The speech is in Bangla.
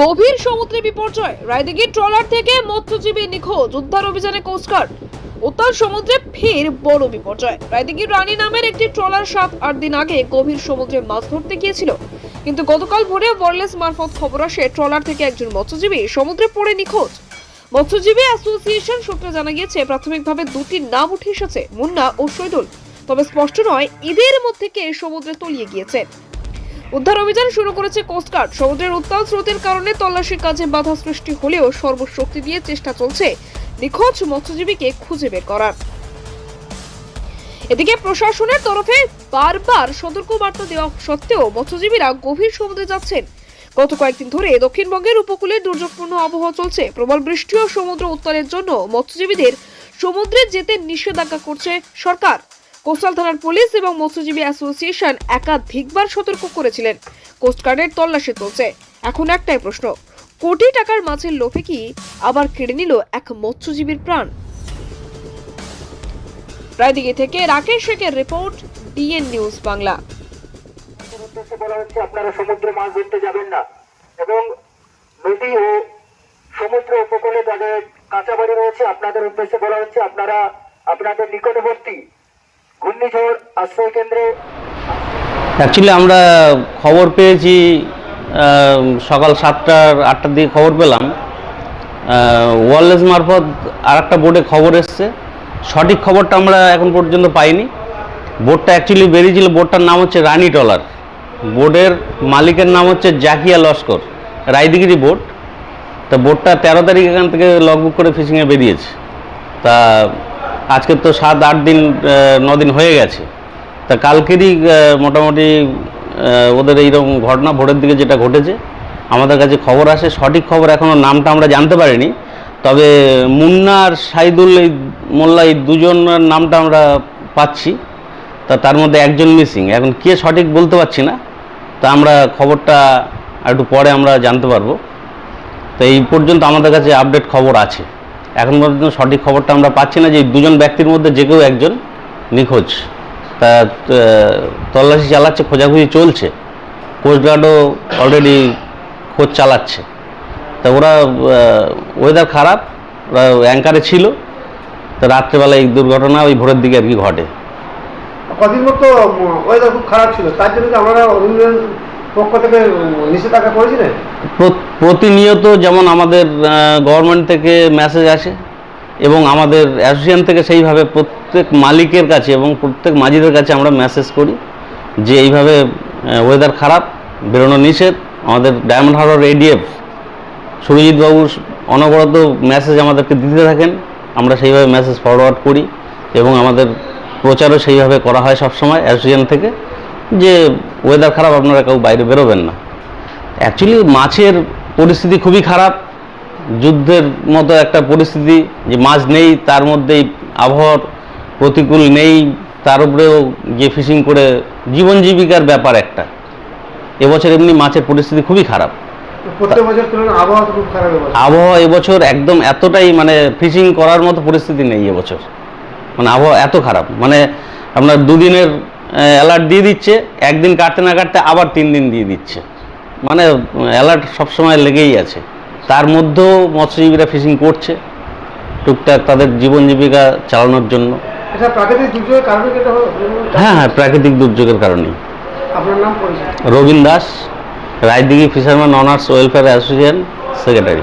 গভীর সমুদ্রে বিপর্যয়। রায়দিঘির ট্রলার থেকে মৎস্যজীবী নিখোঁজ, উদ্ধার অভিযানে কোস্টগার্ড উত্তাল সমুদ্রে ফের বড় বিপর্যয়। রায়দিঘির রানী নামের একটি ট্রলার সাত, আট দিন আগে গভীর সমুদ্রে মাছ ধরতে গিয়েছিল। কিন্তু গতকাল ভোরে ওয়ারলেস মারফত খবর আসে, ট্রলার থেকে একজন মৎস্যজীবী সমুদ্রে পড়ে নিখোঁজ। মৎস্যজীবী অ্যাসোসিয়েশন সূত্রে জানা গিয়েছে, প্রাথমিকভাবে দুটি নাম উঠে এসেছে, মুন্না ও শৈদুল। তবে স্পষ্ট নয় এদের মধ্যে কে সমুদ্রে তলিয়ে গিয়েছে। উদ্ধার অভিযান শুরু করেছে কোস্টগার্ড সমুদ্রের উত্তাল স্রোতের কারণে তল্লাশি কাজে বাধা সৃষ্টি হলেও সর্বশক্তি দিয়ে চেষ্টা চলছে নিখোঁজ মৎস্যজীবীকে খুঁজে বের করার। এদিকে প্রশাসনের তরফে বারবার সতর্কবার্তা দেওয়া সত্ত্বেও মৎস্যজীবীরা গভীর সমুদ্রে যাচ্ছেন। গত কয়েকদিন ধরে দক্ষিণবঙ্গের উপকূলে দুর্যোগপূর্ণ আবহাওয়া চলছে। প্রবল বৃষ্টি ও সমুদ্র উত্তালের জন্য মৎস্যজীবীদের সমুদ্রে যেতে নিষেধাজ্ঞা করছে সরকার। কোস্টাল থানার পুলিশ এবং মৎস্যজীবী অ্যাসোসিয়েশন একাধিকবার সতর্ক করেছিলেন। কোস্টগার্ডের তল্লাশি চলছে। এখন একটাই প্রশ্ন, কোটি টাকার মাছের লোভে কি আবার কেড়ে নিল এক মৎস্যজীবীর প্রাণ? রায়দিঘি থেকে রাকেশ শেখের রিপোর্ট, ডিএন নিউজ বাংলা। হচ্ছে, আপনারা সমুদ্রে মাছ ধরতে যাবেন না। এবং নদী ও সমুদ্র উপকূলে যাদের কাঁচা বাড়ি রয়েছে। আপনাদের উদ্দেশ্যে বলা হচ্ছে, আপনারা আপনাদের নিকটবর্তী অ্যাকচুয়ালি আমরা খবর পেয়েছি সকাল সাতটার আটটার দিকে খবর পেলাম। ওয়ারলেস মারফত আর একটা বোর্ডে খবর এসছে। সঠিক খবরটা আমরা এখন পর্যন্ত পাইনি। বোর্ডটা অ্যাকচুয়ালি বেরিয়েছিল, বোর্ডটার নাম হচ্ছে রানী টলার। বোর্ডের মালিকের নাম হচ্ছে জাকিয়া লস্কর, রায়দিগিরি বোর্ড। তা বোর্ডটা তেরো তারিখ এখান থেকে লগবুক করে ফিশিংয়ে বেরিয়েছে। তা আজকে তো সাত, আট দিন ন দিন হয়ে গেছে। তা কালকেরই মোটামুটি ওদের এইরকম ঘটনা, ভোরের দিকে যেটা ঘটেছে, আমাদের কাছে খবর আসে, সঠিক খবর এখনও নামটা আমরা জানতে পারিনি। তবে মুন্না আর সাইদুল, এই মোল্লা, এই দুজনের নামটা আমরা পাচ্ছি। তা তার মধ্যে একজন মিসিং। এখন কে সঠিক বলতে পারছি না। তা আমরা খবরটা একটু পরে আমরা জানতে পারব। তো এই পর্যন্ত আমাদের কাছে আপডেট খবর আছে। এখন পর্যন্ত সঠিক খবরটা আমরা পাচ্ছি না যে দুজন ব্যক্তির মধ্যে যে কেউ একজন নিখোঁজ। তা তল্লাশি চালাচ্ছে, খোঁজাখুঁজি চলছে। কোস্টগার্ডও অলরেডি খোঁজ চালাচ্ছে। তা ওরা ওয়েদার খারাপ, ওরা অ্যাঙ্কারে ছিল। তো রাত্রেবেলা এই দুর্ঘটনা ওই ভোরের দিকে আর কি ঘটে। কদিন মতো ওয়েদার খুব খারাপ ছিল। তার জন্য পক্ষ থেকে নিষেধাজ্ঞা করেছিলেন? প্রতিনিয়ত যেমন আমাদের গভর্নমেন্ট থেকে মেসেজ আসে এবং আমাদের অ্যাসোসিয়েশন থেকে সেইভাবে প্রত্যেক মালিকের কাছে এবং প্রত্যেক মাঝিদের কাছে আমরা মেসেজ করি যে এইভাবে ওয়েদার খারাপ, বেরোনো নিষেধ। আমাদের ডায়মন্ড হারবার এডিএফ সুরজিৎ বাবু অনবরত মেসেজ আমাদেরকে দিতে থাকেন। আমরা সেইভাবে মেসেজ ফরওয়ার্ড করি এবং আমাদের প্রচারও সেইভাবে করা হয় সবসময় অ্যাসোসিয়েশন থেকে যে ওয়েদার খারাপ আপনারা কেউ বাইরে বেরোবেন না। অ্যাকচুয়ালি মাছের পরিস্থিতি খুবই খারাপ। যুদ্ধের মতো একটা পরিস্থিতি যে মাছ নেই তার মধ্যেই আবহাওয়ার প্রতিকূল নেই তার উপরেও যে ফিশিং করে জীবন জীবিকার ব্যাপার একটা। এবছর এমনি মাছের পরিস্থিতি খুবই খারাপ। আবহাওয়া এবছর। একদম এতটাই মানে ফিশিং করার মতো পরিস্থিতি নেই এবছর। মানে আবহাওয়া এত খারাপ। মানে আপনার দুদিনের অ্যালার্ট দিয়ে দিচ্ছে একদিন কাটতে না কাটতে আবার তিন দিন দিয়ে দিচ্ছে। মানে অ্যালার্ট সবসময় লেগেই আছে। তার মধ্যেও মৎস্যজীবীরা ফিশিং করছে টুকটাক তাদের জীবন জীবিকা চালানোর জন্য। হলো? হ্যাঁ হ্যাঁ প্রাকৃতিক দুর্যোগের কারণেই। Rabindra Rabin Das Raidighi fisherman owners welfare association secretary